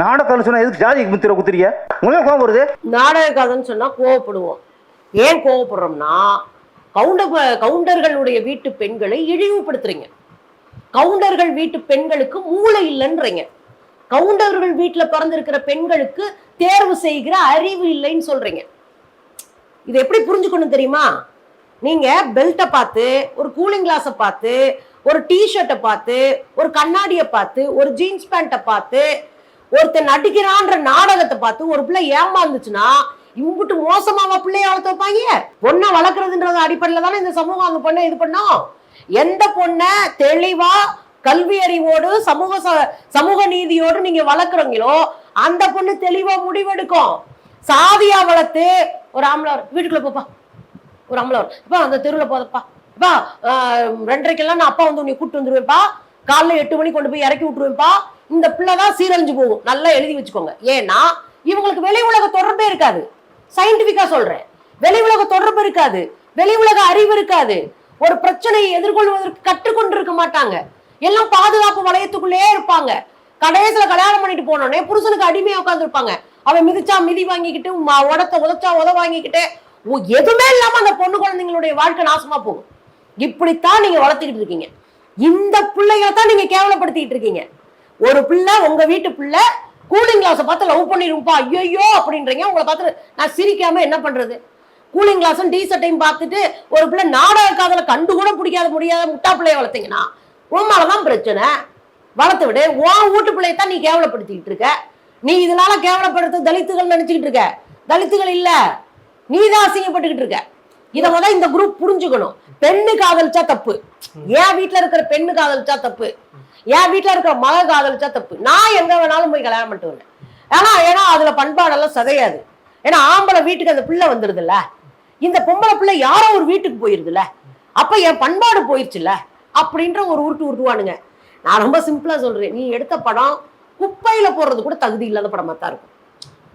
நாடகம் சொன்னா எதுக்கு ஜாதி முத்திர குத்துறீங்க? உங்களுக்கு கோவம் வருது? நாடக கதைன்னு சொன்னா கோவப்படுவோம். ஏன் கோவப்படுறோம்னா கவுண்டர் கவுண்டர்களுடைய வீட்டு பெண்களை இழிவுபடுத்துறீங்க. கவுண்டர்கள் வீட்டு பெண்களுக்கு மூளை இல்லைன்றீங்க. கவுண்டர்கள் வீட்டுல பிறந்திருக்கிற பெண்களுக்கு தேர்வு செய்கிற அறிவு இல்லைன்னு சொல்றீங்க. இதை எப்படி புரிஞ்சுக்கணும் தெரியுமா? நீங்க பெல்ட்டை பார்த்து ஒரு கூலிங் கிளாஸை பார்த்து ஒரு டிஷர்ட்டை பார்த்து ஒரு கண்ணாடியை பார்த்து ஒரு ஜீன்ஸ் பேண்ட்டை பார்த்து ஒருத்தன் நடிக்கிறான்ற நாடகத்தை பார்த்து ஒரு பிள்ளை ஏமாந்துச்சுன்னா இம்புட்டு மோசமாவா பிள்ளைய வளர்த்து வைப்பாங்க. பொண்ணை வளர்க்குறதுன்றது அடிப்படையில தானே இந்த சமூகம் அந்த பொண்ணை இது பண்ணோம். எந்த பொண்ணை தெளிவா கல்வி அறிவோடு சமூக ச- சமூக நீதியோடு நீங்க வளர்க்குறீங்களோ அந்த பொண்ணு தெளிவா முடிவெடுக்கும். சாதியா வளர்த்து ஒரு ஆம்பளை வீட்டுக்குள்ள போப்பா. ஒரு ஆம்பளை இப்போ அந்த தெருவில் போதப்பா. இப்பா ரெண்டரைக்கெல்லாம் நான் அப்பா வந்து உன்னை கூட்டு வந்துருவேன்ப்பா. காலைல எட்டு மணிக்கு கொண்டு போய் இறக்கி விட்டுருவேன்ப்பா. இந்த பிள்ளை தான் சீரழிஞ்சு போகும். நல்லா எழுதி வச்சுக்கோங்க. ஏன்னா இவங்களுக்கு வெளி உலக தொடர்பே இருக்காது. சயின்டிபிக்கா சொல்றேன். வெளி உலக தொடர்பு இருக்காது. வெளி உலக அறிவு இருக்காது. ஒரு பிரச்சனையை எதிர்கொள்வதற்கு கற்றுக்கொண்டு இருக்க மாட்டாங்க. எல்லாம் பாதுகாப்பு வளையத்துக்குள்ளேயே இருப்பாங்க. கடைசியில கல்யாணம் பண்ணிட்டு போனோடனே புருஷனுக்கு அடிமையா உட்காந்துருப்பாங்க அவன் மிதிச்சா மிதி வாங்கிக்கிட்டு உடத்த உதச்சா உத வாங்கிக்கிட்டு எதுவுமே இல்லாம அந்த பொண்ணு குழந்தைங்களுடைய வாழ்க்கை நாசமா போகும். இப்படித்தான் நீங்க வளர்த்துக்கிட்டு இருக்கீங்க. இந்த பிள்ளைகளை தான் நீங்க கேவலப்படுத்திக்கிட்டு இருக்கீங்க. ஒரு பிள்ளை உங்க வீட்டு பிள்ளை கூலிங் கிளாஸை பார்த்து லவ் பண்ணிருப்பா. ஐயோ அப்படின்றீங்க. உங்களை பார்த்து நான் சிரிக்காம என்ன பண்றது? கூலிங் கிளாஸும் டீ சட்டையும் பார்த்துட்டு ஒரு பிள்ளை நாடக காதல கண்டு கூட பிடிக்காத முடியாத முட்டா பிள்ளைய வளர்த்தீங்கன்னா உன் தான் பிரச்சனை. வளர்த்து விடு. உன் வீட்டு பிள்ளையை தான் நீ கேவலப்படுத்திக்கிட்டு இருக்க. நீ இதனால கேவலப்படுத்த தலித்துகள் நினைச்சுக்கிட்டு இருக்க. தலித்துகள் இல்ல. நீ தான் அசிங்கப்பட்டுக்கிட்டு இருக்க. இதை முதல் இந்த குரூப் புரிஞ்சுக்கணும். பெண்ணு காதலிச்சா தப்பு. என் வீட்டுல இருக்கிற பெண்ணு காதலிச்சா தப்பு. என் வீட்டுல இருக்கிற மக காதலிச்சா தப்பு. நான் எங்க வேணாலும் போய் கல்யாணம் பண்ணிட்டு வரேன். ஏன்னா ஏன்னா அதுல பண்பாடெல்லாம் சதையாது. ஏன்னா ஆம்பளை வீட்டுக்கு அந்த பிள்ளை வந்துருதுல்ல. இந்த பொம்பளை பிள்ளை யாரோ ஒரு வீட்டுக்கு போயிருதுல்ல. அப்ப என் பண்பாடு போயிருச்சுல்ல. அப்படின்ற ஒரு உருட்டு உருட்டுவானுங்க. நான் ரொம்ப சிம்பிளா சொல்றேன். நீ எடுத்த படம் குப்பையில போடுறது கூட தகுதி இல்லாத படமா தான் இருக்கும்.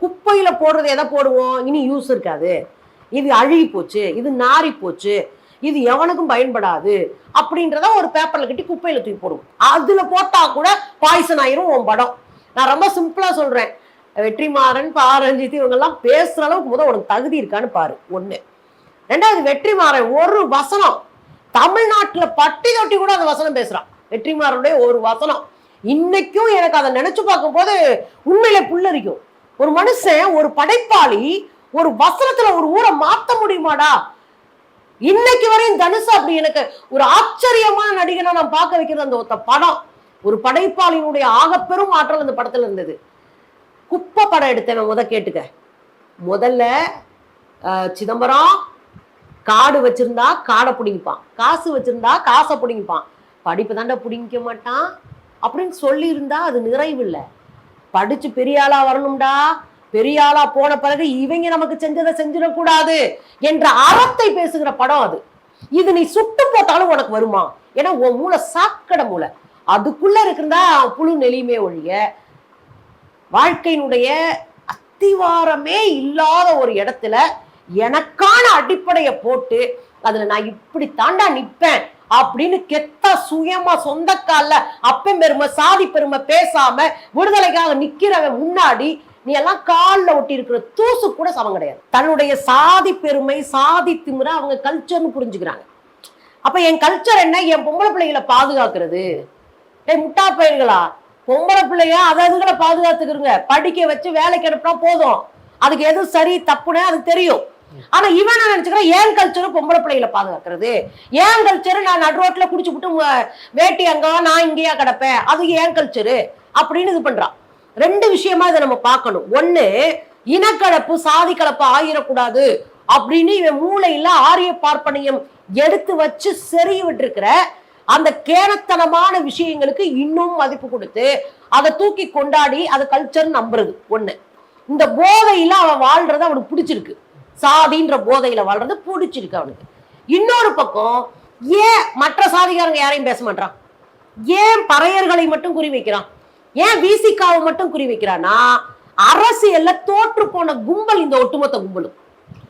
குப்பையில போடுறது எதை போடுவோம்? இனி யூஸ் இருக்காது. இது அழுகி போச்சு. இது நாரி போச்சு. இது எவனுக்கும் பயன்படாது அப்படின்றத ஒரு பேப்பர்ல கட்டி குப்பையில தூக்கி போடுவோம். அதுல போட்டா கூட பாய்சன் ஆயிரும் உன் படம். நான் ரொம்ப சிம்பிளா சொல்றேன். வெற்றிமாறன் பாரஞ்சித் இவங்க எல்லாம் பேசுற அளவுக்கு முதல் உனக்கு தகுதி இருக்கான்னு பாரு ஒண்ணு. ரெண்டாவது வெற்றிமாறன் ஒரு வசனம். தமிழ்நாட்டுல பட்டி தொட்டி கூட அந்த வசனம் பேசுறான். வெற்றிமாறனுடைய ஒரு வசனம். இன்னைக்கும் எனக்கு அதை நினைச்சு பார்க்கும்போது உண்மையில புல்லரிக்கும். ஒரு மனுஷன் ஒரு படைப்பாளி ஒரு வசனத்துல ஒரு ஊரை மாத்த முடியுமாடா? இன்னைக்கு வரையும் தனுஷ் அப்படி எனக்கு ஒரு ஆச்சரியமான நடிகனா நான் பார்க்க வைக்கிறது அந்த ஒருத்த படம். ஒரு படைப்பாளியினுடைய ஆகப்பெரும் ஆற்றல் அந்த படத்துல இருந்தது. குப்பை படம் எடுத்தேன் முத கேட்டுக்க. முதல்ல சிதம்பரம் காடு வச்சிருந்தா காடை பிடிங்கிப்பான். காசு வச்சிருந்தா காசை பிடிங்கிப்பான். படிப்பு தாண்டா பிடிங்கிக்க மாட்டான் அப்படின்னு சொல்லியிருந்தா அது நிறைவு இல்லை படிச்சு பெரிய ஆளா வரணும்டா. பெரிய ஆளா போன பிறகு இவங்க நமக்கு செஞ்சதை செஞ்சிடக்கூடாது என்ற அறத்தை பேசுகிற படம் அது. இது நீ சுட்டு போட்டாலும் உனக்கு வருமா? ஏன்னா உன் மூளை சாக்கடை மூளை. அதுக்குள்ள இருக்கிறதா புழு நெளியுமே ஒழிய வாழ்க்கையினுடைய அத்திவாரமே இல்லாத ஒரு இடத்துல எனக்கான அடிப்படையை போட்டு அதுல நான் இப்படி தாண்டா நிற்பேன் அப்படின்னு கெத்தா சுயமா சொந்த கால்ல பெருமை சாதி பெருமை பேசாம விடுதலைக்காக நிக்கிறவன் முன்னாடி நீ எல்லாம் காலில் ஒட்டி இருக்கிற தூசு கூட சமம் கிடையாது. தன்னுடைய சாதி பெருமை சாதி திமுறை அவங்க கல்ச்சர்னு புரிஞ்சுக்கிறாங்க. அப்ப என் கல்ச்சர் என்ன? என் பொம்பளை பிள்ளைகளை பாதுகாக்கிறது. டேய் முட்டா பயிர்களா? பொம்பளை பிள்ளைய அதை அதுகளை பாதுகாத்துக்கிறங்க படிக்க வச்சு வேலைக்கு அனுப்புனா போதும். அதுக்கு எது சரி தப்புன்னு அதுக்கு தெரியும். ஆனா இவன் நான் நினைச்சுக்கிறேன் ஏன் கல்ச்சரும் பொம்பளை பிள்ளைகளை பாதுகாக்கிறது. ஏன் கல்ச்சரு நான் நடு ரோட்ல குடிச்சு விட்டு வேட்டி அங்க நான் இங்கேயா கிடப்பேன். அது ஏன் கல்ச்சரு அப்படின்னு இது பண்றான் ரெண்டு விஷயமா இதை நம்ம பார்க்கணும். ஒண்ணு இனக்கலப்பு சாதி கலப்பு ஆயிடக்கூடாது அப்படின்னு இவன் மூளையில ஆரிய பார்ப்பனையும் எடுத்து வச்சு செறி விட்டுருக்கிற அந்த கேனத்தனமான விஷயங்களுக்கு இன்னும் மதிப்பு கொடுத்து அதை தூக்கி கொண்டாடி அதை கல்ச்சர் நம்புறது. ஒண்ணு. இந்த போதையில அவன் வாழ்றது அவனுக்கு பிடிச்சிருக்கு. சாதின்ற போதையில வாழ்றது பிடிச்சிருக்கு அவனுக்கு. இன்னொரு பக்கம் ஏன் மற்ற சாதிகாரங்க யாரையும் பேச மாட்டான் ஏன் பறையர்களை மட்டும் குறி வைக்கிறான்? ஏன் விசிகாவை மட்டும் குறி வைக்கிறான்னா அரசியல்ல தோற்று போன கும்பல் இந்த ஒட்டுமொத்த கும்பலும்.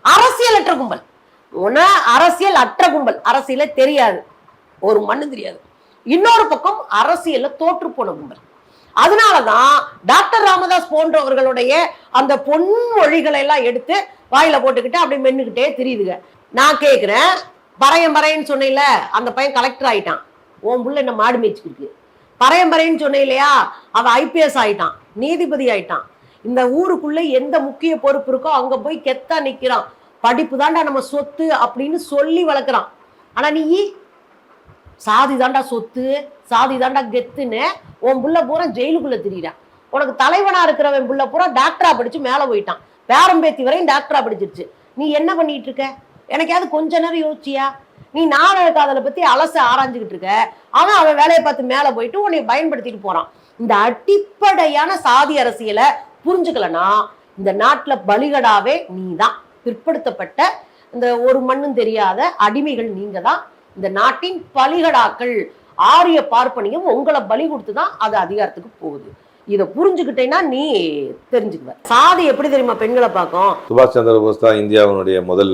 அற்ற கும்பல். ஒன்னு அரசியல் அற்ற கும்பல். அரசியல தெரியாது. ஒரு மண்ணு தெரியாது. இன்னொரு பக்கம் அரசியல்ல தோற்று போன கும்பல். அதனாலதான் டாக்டர் ராமதாஸ் போன்றவர்களுடைய அந்த பொன்மொழிகளை எல்லாம் எடுத்து வாயில போட்டுக்கிட்டு அப்படி மென்னுக்கிட்டே தெரியுதுங்க. நான் கேட்குறேன் பறையன் பறையன்னு சொன்னேன்ல அந்த பையன் கலெக்டர் ஆயிட்டான். உன் புள்ள என்ன மாடு மேய்ச்சிக்கிட்டு பறையன் சொன்னேன் இல்லையா? அவன் ஐபிஎஸ் ஆயிட்டான் நீதிபதி ஆயிட்டான். இந்த ஊருக்குள்ள எந்த முக்கிய பொறுப்பு இருக்கோ அங்க போய் கெத்தா நிக்கிறான். படிப்பு தாண்டா நம்ம சொத்து அப்படின்னு சொல்லி வளர்க்குறான். ஆனா நீ சாதி தாண்டா சொத்து சாதி தாண்டா கெத்துன்னு உன் புள்ள பூரா ஜெயிலுக்குள்ள திரியிறான் உனக்கு தலைவனா இருக்கிறவன் புள்ள பூரா டாக்டரா படிச்சு மேல போயிட்டான். பேரம்பேத்தி வரையும் டாக்டரா படிச்சிருச்சு. நீ என்ன பண்ணிட்டு இருக்க? எனக்காவது கொஞ்ச நேரம் யோசிச்சியா? நீ நாடக காதலை பத்தி அலச ஆராய்ஞ்சுக்கிட்டு இருக்க. அவன் அவன் வேலையை பார்த்து மேல போயிட்டு உன்னை பயன்படுத்திட்டு போறான். இந்த அடிப்படையான சாதி அரசியலை புரிஞ்சுக்கலனா இந்த நாட்டுல பலிகடாவே நீ தான் பிற்படுத்தப்பட்ட இந்த ஒரு மண்ணும் தெரியாத அடிமைகள் நீங்க தான் இந்த நாட்டின் பலிகடாக்கள். ஆரிய பார்ப்பனையும் உங்களை பலி கொடுத்து தான் அது அதிகாரத்துக்கு போகுது. இதை புரிஞ்சுக்கிட்டேன்னா நீ தெரிஞ்சுக்குவ. சாதி எப்படி தெரியுமா பெண்களை பார்க்கும்? சுபாஷ் சந்திர போஸ் தான் இந்தியாவினுடைய முதல்